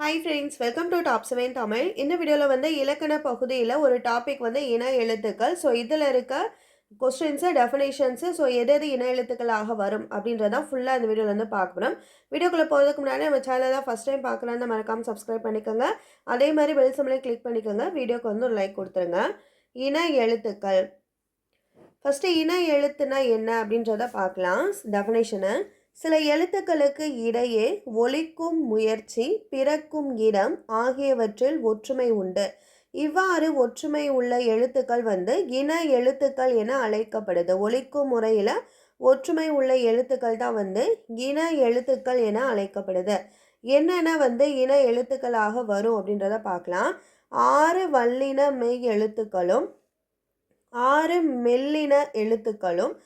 Hi friends welcome to top seven Tamil இந்த வீடியோவில் வந்து இலக்கண பகுதியில் ஒரு டாபிக் வந்து இன எழுத்துக்கள். ஸோ இதில் இருக்க கொஸ்டின்ஸு டெஃபினேஷன்ஸு ஸோ எது எது இன எழுத்துக்களாக வரும் அப்படின்றதான் ஃபுல்லாக இந்த வீடியோவில் வந்து பார்க்கணும். வீடியோக்குள்ளே போகிறதுக்கு முன்னாடி நம்ம சேனலை தான் ஃபஸ்ட் டைம் பார்க்கலான்னு மறக்காமல் சப்ஸ்கிரைப் பண்ணிக்கோங்க. அதே மாதிரி பெல் கிளிக் பண்ணிக்கோங்க. வீடியோக்கு வந்து ஒரு லைக் கொடுத்துருங்க. இன எழுத்துக்கள். ஃபஸ்ட்டு இன எழுத்துனா என்ன அப்படின்றத பார்க்கலாம். டெஃபினேஷனை சில எழுத்துக்களுக்கு இடையே ஒலிக்கும் முயற்சி பிறக்கும் இடம் ஆகியவற்றில் ஒற்றுமை உண்டு. இவ்வாறு ஒற்றுமை உள்ள எழுத்துக்கள் வந்து இன எழுத்துக்கள் என அழைக்கப்படுது. ஒலிக்கும் முறையில் ஒற்றுமை உள்ள எழுத்துக்கள் தான் வந்து இன எழுத்துக்கள் என அழைக்கப்படுது. என்னென்ன வந்து இன எழுத்துக்களாக வரும் அப்படின்றத பார்க்கலாம். ஆறு வல்லின மெய் எழுத்துக்களும் ஆறு மெல்லின எழுத்துக்களும்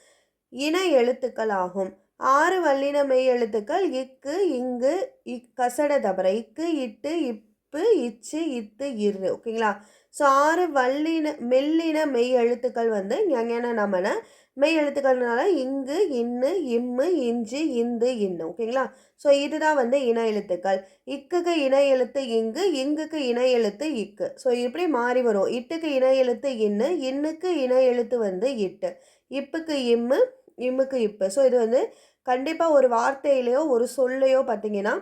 இன எழுத்துக்கள் ஆகும் ஆறு வல்லின மெய் எழுத்துக்கள் இக்கு இங்கு இக் கசட தபர. இக்கு இட்டு இப்பு இச்சு இத்து இரு. ஓகேங்களா? ஸோ ஆறு வல்லின மெல்லின மெய் எழுத்துக்கள் வந்து ஞான நமன மெய் எழுத்துக்கள்னால இங்கு இன்னு இம்மு இஞ்சு இந்து இன்னு. ஓகேங்களா? ஸோ இதுதான் வந்து இன எழுத்துக்கள். இக்குக்கு இன எழுத்து இங்கு இங்குக்கு இன எழுத்து இக்கு. ஸோ இப்படி மாறி வரும். இட்டுக்கு இன எழுத்து இன்னு இன்னுக்கு இன எழுத்து வந்து இட்டு. இப்புக்கு இம்மு இமுக்கு இப்பு. ஸோ இது வந்து கண்டிப்பாக ஒரு வார்த்தையிலையோ ஒரு சொல்லையோ பார்த்தீங்கன்னா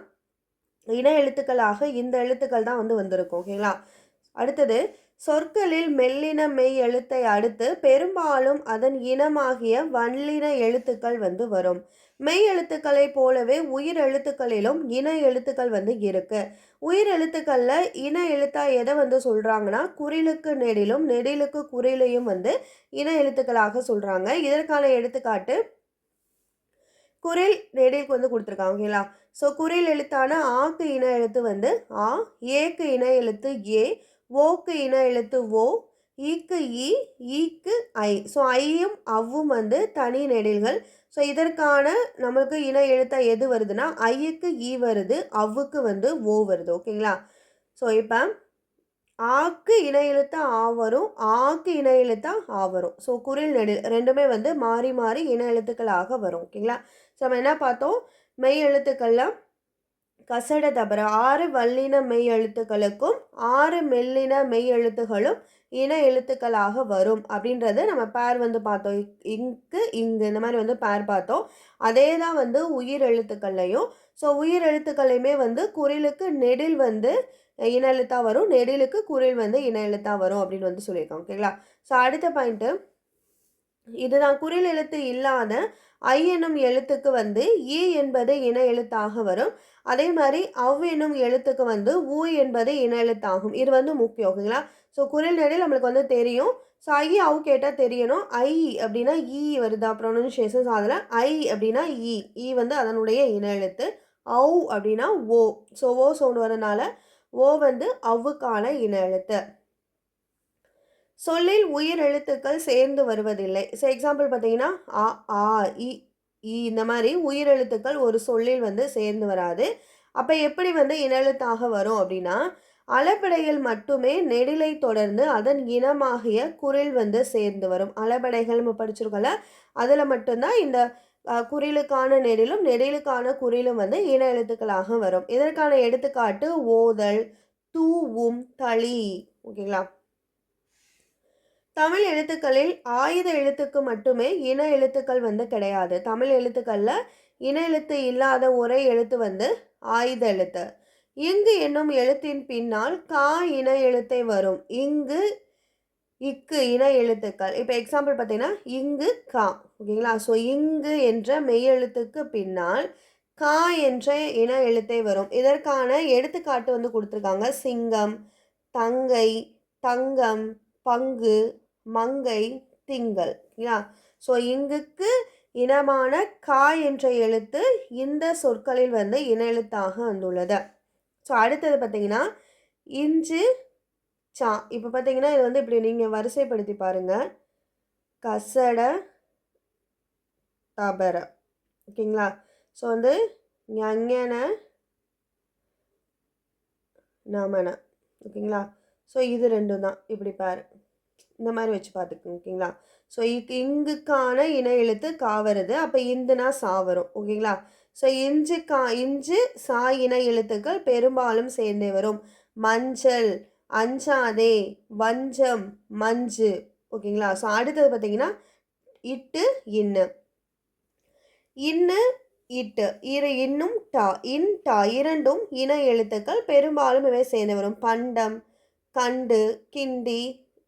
இன எழுத்துக்களாக இந்த எழுத்துக்கள் தான் வந்து வந்திருக்கும். ஓகேங்களா அடுத்தது சொற்களில் மெல்லின மெய் எழுத்தை அடுத்து பெரும்பாலும் அதன் இனமாகிய வல்லின எழுத்துக்கள் வந்து வரும். மெய் எழுத்துக்களை போலவே உயிர் எழுத்துக்களிலும் இன எழுத்துக்கள் வந்து இருக்கு. உயிர் எழுத்துக்களில் இன எழுத்தா எதை வந்து சொல்கிறாங்கன்னா குறிலுக்கு நெடிலும் நெடிலுக்கு குறிலையும் வந்து இன எழுத்துக்களாக சொல்கிறாங்க இதற்கான எடுத்துக்காட்டு குரில் நெடிலுக்கு வந்து கொடுத்துருக்காங்க ஓகேங்களா? ஸோ குரில் எழுத்தான ஆக்கு இன எழுத்து வந்து ஆ ஏக்கு இன எழுத்து ஏ ஓக்கு இன எழுத்து ஓ ஈக்கு இ ஈக்கு ஐ. ஸோ ஐயும் அவ்வும் வந்து தனி நெடில்கள். ஸோ இதற்கான நம்மளுக்கு இன எழுத்தா எது வருதுன்னா ஐயுக்கு ஈ வருது அவ்வுக்கு வந்து ஓ வருது. ஓகேங்களா ஸோ இப்போ ஆக்கு இன எழுத்தா ஆ வரும் ஆக்கு இன எழுத்தா ஆ வரும். ஸோ குரில் நெடில் ரெண்டுமே வந்து மாறி மாறி இன எழுத்துக்களாக வரும். ஓகேங்களா ஸோ நம்ம என்ன பார்த்தோம்? மெய் எழுத்துக்கள்லாம் கசட தபர ஆறு வல்லின மெய் எழுத்துக்களுக்கும் ஆறு மெல்லின மெய் எழுத்துகளும் இன எழுத்துக்களாக வரும் அப்படின்றது நம்ம பேர் வந்து பார்த்தோம். இங்கு இங்கு இந்த மாதிரி வந்து பேர் பார்த்தோம். அதே தான் வந்து உயிர் எழுத்துக்கள்லையும். ஸோ உயிர் எழுத்துக்கள்லையுமே வந்து குரிலுக்கு நெடில் வந்து இன எழுத்தாக வரும். நெடிலுக்கு குரில் வந்து இன எழுத்தாக வரும் அப்படின்னு வந்து சொல்லியிருக்கோம் ஓகேங்களா? ஸோ அடுத்த பாயிண்ட்டு இதுதான் குரில் எழுத்து இல்லாத ஐ என்னும் எழுத்துக்கு வந்து ஈ என்பது இன எழுத்தாக வரும். அதே மாதிரி அவ் எனும் எழுத்துக்கு வந்து ஊ என்பது இன எழுத்தாகும். இது வந்து முக்கியம். ஓகேங்களா? ஸோ குரல் நடை நம்மளுக்கு வந்து தெரியும். ஸோ ஐ அவு கேட்டால் தெரியணும். ஐ அப்படின்னா e இ வருதா. ப்ரொனன்சியேஷன்ஸ் அதில் ஐ அப்படின்னா இ இ வந்து அதனுடைய இன எழுத்து. ஔ அப்படின்னா ஓ. ஸோ ஓ சவுண்ட் வரதுனால ஓ வந்து அவுக்கான இன எழுத்து. சொல்லில் உயிர் எழுத்துக்கள் சேர்ந்து வருவதில்லை. ஸோ எக்ஸாம்பிள் பார்த்தீங்கன்னா அ ஆ இ இந்த மாதிரி உயிர் எழுத்துக்கள் ஒரு சொல்லில் வந்து சேர்ந்து வராது. அப்போ எப்படி வந்து இனெழுத்தாக வரும் அப்படின்னா அளபடையில் மட்டுமே நெடிலை தொடர்ந்து அதன் இனமாகிய குரில் வந்து சேர்ந்து வரும். அளபடைகள் நம்ம படிச்சிருக்கோம்ல அதில் மட்டும்தான் இந்த குறிலுக்கான நெடிலும் நெடிலுக்கான குறிலும் வந்து இன எழுத்துக்களாக வரும். இதற்கான எடுத்துக்காட்டு ஓதல் தூவும் தளி. ஓகேங்களா? தமிழ் எழுத்துக்களில் ஆயுத எழுத்துக்கு மட்டுமே இன எழுத்துக்கள் வந்து கிடையாது. தமிழ் எழுத்துக்களில் இன எழுத்து இல்லாத ஒரே எழுத்து வந்து ஆயுத எழுத்து. இங்கு என்னும் எழுத்தின் பின்னால் கா இன எழுத்தை வரும். இங்கு இக்கு இன எழுத்துக்கள். இப்போ எக்ஸாம்பிள் பார்த்தீங்கன்னா இங்கு கா. ஓகேங்களா? ஸோ இங்கு என்ற மெய்யெழுத்துக்கு பின்னால் கா என்ற இன எழுத்தை வரும். இதற்கான எடுத்துக்காட்டு வந்து கொடுத்துருக்காங்க. சிங்கம் தங்கை தங்கம் பங்கு மங்கை திங்கள். ஓகேங்களா? ஸோ இங்குக்கு இனமான கா என்ற எழுத்து இந்த சொற்களில் வந்து இன எழுத்தாக வந்துள்ளது. ஸோ அடுத்தது பார்த்தீங்கன்னா இஞ்சு சா இப்போ பார்த்தீங்கன்னா இது வந்து இப்படி நீங்கள் வரிசைப்படுத்தி பாருங்கள் கசட தபர. ஓகேங்களா? ஸோ வந்து ஞன நமன. ஓகேங்களா? ஸோ இது ரெண்டும் தான் இப்படி பாரு. இந்த மாதிரி வச்சு பார்த்துக்கோங்க ஓகேங்களா? ஸோ இக்கு இங்குக்கான இன எழுத்து கா வருது அப்போ இந்துனா சா வரும் ஓகேங்களா? ஸோ இஞ்சு கா இஞ்சு சா இன எழுத்துக்கள் பெரும்பாலும் சேர்ந்தே வரும். மஞ்சள் அஞ்சாதே வஞ்சம் மஞ்சு. ஓகேங்களா? ஸோ அடுத்தது பார்த்தீங்கன்னா இட்டு இன்னு. இன்னு இட்டு. இரு இன்னும் டா இன் டா இரண்டும் இன எழுத்துக்கள் பெரும்பாலும் இவை சேர்ந்து வரும். பண்டம் கண்டு கிண்டி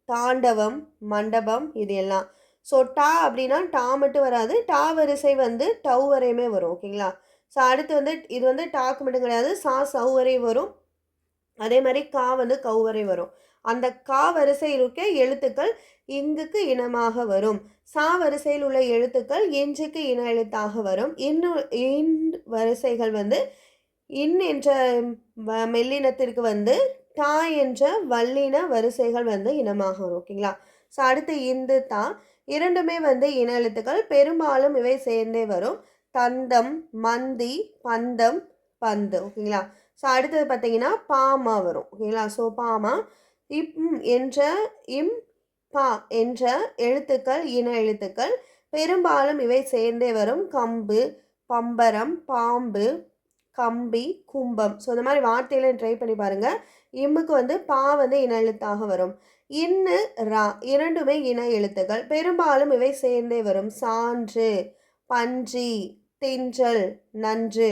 தாண்டவம் மண்டபம் இது எல்லாம் ஸோ டா அப்படின்னா டா மட்டும் வராது. டா வரிசை வந்து டவ் வரையுமே வரும் ஓகேங்களா? ஸோ அடுத்து வந்து இது வந்து டாக்கு மட்டும் கிடையாது. சா சவ் வரை வரும். அதே மாதிரி கா வந்து கவ் வரை வரும். அந்த கா வரிசையில் இருக்க எழுத்துக்கள் இங்குக்கு இனமாக வரும். சா வரிசையில் உள்ள எழுத்துக்கள் இஞ்சுக்கு இன எழுத்தாக வரும். இன்னும் இன் வரிசைகள் வந்து இன் என்ற வ- மெல்லினத்திற்கு வந்து டா என்ற வல்லின வரிசைகள் வந்து இனமாக வரும் ஓகேங்களா? ஸோ அடுத்து இந்து தா. இரண்டுமே வந்து இன எழுத்துக்கள். பெரும்பாலும் இவை சேர்ந்தே வரும். தந்தம் மந்தி பந்தம் பந்து ஓகேங்களா? ஸோ அடுத்தது பார்த்தீங்கன்னா பாமா வரும் ஓகேங்களா? ஸோ பாமா இம் என்ற இம் பா என்ற எழுத்துக்கள் இன எழுத்துக்கள். பெரும்பாலும் இவை சேர்ந்தே வரும். கம்பு பம்பரம் பாம்பு கம்பி கும்பம். ஸோ இந்த மாதிரி வார்த்தையில ட்ரை பண்ணி பாருங்க. இம்முக்கு வந்து பா வந்து இன எழுத்தாக வரும். இன்னு ரா இரண்டுமே இன எழுத்துக்கள். பெரும்பாலும் இவை சேர்ந்தே வரும். சான்று பன்றி தின்றல் நன்று.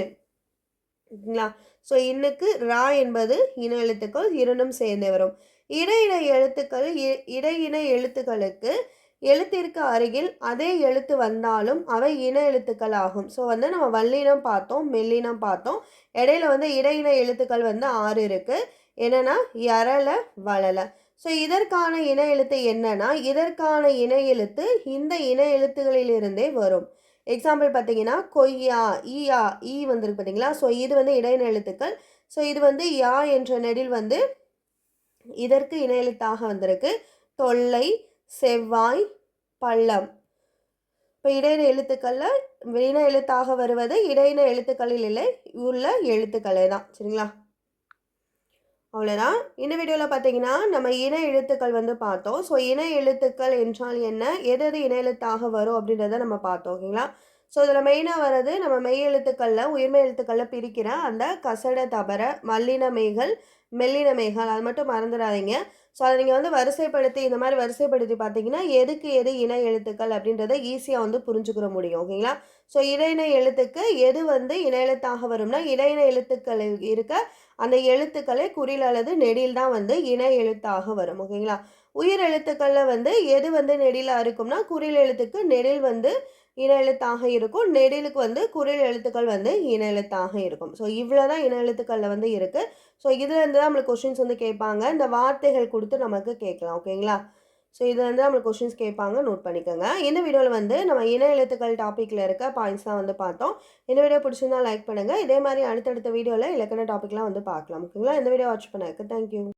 ஓகேங்களா? ஸோ இன்னுக்கு ரா என்பது இன எழுத்துக்கள். இரண்டும் சேர்ந்தே வரும். இடையின எழுத்துக்கள் இ- இடையின எழுத்துக்களுக்கு எழுத்திற்கு அருகில் அதே எழுத்து வந்தாலும் அவை இன எழுத்துக்கள் ஆகும் ஸோ வந்து நம்ம வல்லினம் பார்த்தோம் மெல்லினம் பார்த்தோம். இடையில வந்து இடையின எழுத்துக்கள் வந்து ஆறு இருக்குது என்னென்னா யரல வளல ஸோ இதற்கான இன எழுத்து என்னன்னா இதற்கான இன எழுத்து இந்த இன எழுத்துகளிலிருந்தே வரும். எக்ஸாம்பிள் பார்த்தீங்கன்னா கொய்யா ஈயா ஈ வந்திருக்கு பார்த்தீங்களா? ஸோ இது வந்து இடையின எழுத்துக்கள். ஸோ இது வந்து யா என்ற நெடில் வந்து இதற்கு இன எழுத்தாக வந்திருக்கு. தொல்லை செவ்வாய் பள்ளம். இப்போ இடையின எழுத்துக்களில் இன எழுத்தாக வருவது இடையின எழுத்துக்களில் இல்லை உள்ள எழுத்துக்களே தான். சரிங்களா? அவ்வளோதான் இந்த வீடியோவில் பார்த்தீங்கன்னா நம்ம இன எழுத்துக்கள் வந்து பார்த்தோம். ஸோ இன எழுத்துக்கள் என்றால் என்ன? எது எது இன எழுத்தாக வரும் அப்படின்றத நம்ம பார்த்தோம் ஓகேங்களா? ஸோ இதில் மெயினாக வர்றது நம்ம மெய் எழுத்துக்களில் உயிர்மை எழுத்துக்களில் பிரிக்கிற அந்த கசட தபர மல்லின மெய்கள் மெல்லின மெய்கள் அது மட்டும் மறந்துடாதீங்க. ஸோ அதை நீங்கள் வந்து வரிசைப்படுத்தி இந்த மாதிரி வரிசைப்படுத்தி பார்த்தீங்கன்னா எதுக்கு எது இன எழுத்துக்கள் அப்படின்றத ஈஸியாக வந்து புரிஞ்சுக்கிற முடியும் ஓகேங்களா ஸோ இடையின எழுத்துக்கு எது வந்து இன எழுத்தாக வரும்னா இடையின எழுத்துக்கள் இருக்க அந்த எழுத்துக்களை குறில் அல்லது நெடில் தான் வந்து இன எழுத்தாக வரும் ஓகேங்களா உயிர் எழுத்துக்களில் வந்து எது வந்து நெடிலாக இருக்கும்னா குறில் எழுத்துக்கு நெடில் வந்து இன எழுத்தாக இருக்கும். நெடிலுக்கு வந்து குறில் எழுத்துக்கள் வந்து இன எழுத்தாக இருக்கும். ஸோ இவ்வளோ தான் இன எழுத்துக்களில் வந்து இருக்குது ஸோ இதுலேருந்து தான் நம்மளுக்கு கொஷின்ஸ் வந்து கேட்பாங்க. இந்த வார்த்தைகள் கொடுத்து நமக்கு கேட்கலாம். ஓகேங்களா ஸோ இதுலேருந்து நம்மளுக்கு கொஷின்ஸ் கேட்பாங்க. நோட் பண்ணிக்கோங்க. இந்த வீடியோவில் வந்து நம்ம இன எழுத்துக்கள் டாப்பிக்கில் இருக்க பாயிண்ட்ஸ் தான் வந்து பார்த்தோம். இந்த வீடியோ பிடிச்சிருந்தா லைக் பண்ணுங்கள் இதே மாதிரி அடுத்தடுத்த வீடியோவில் இலக்கண டாப்பிக்லாம் வந்து பார்க்கலாம். ஓகேங்களா இந்த வீடியோ வாட்ச் பண்ணதுக்கு தேங்க்யூ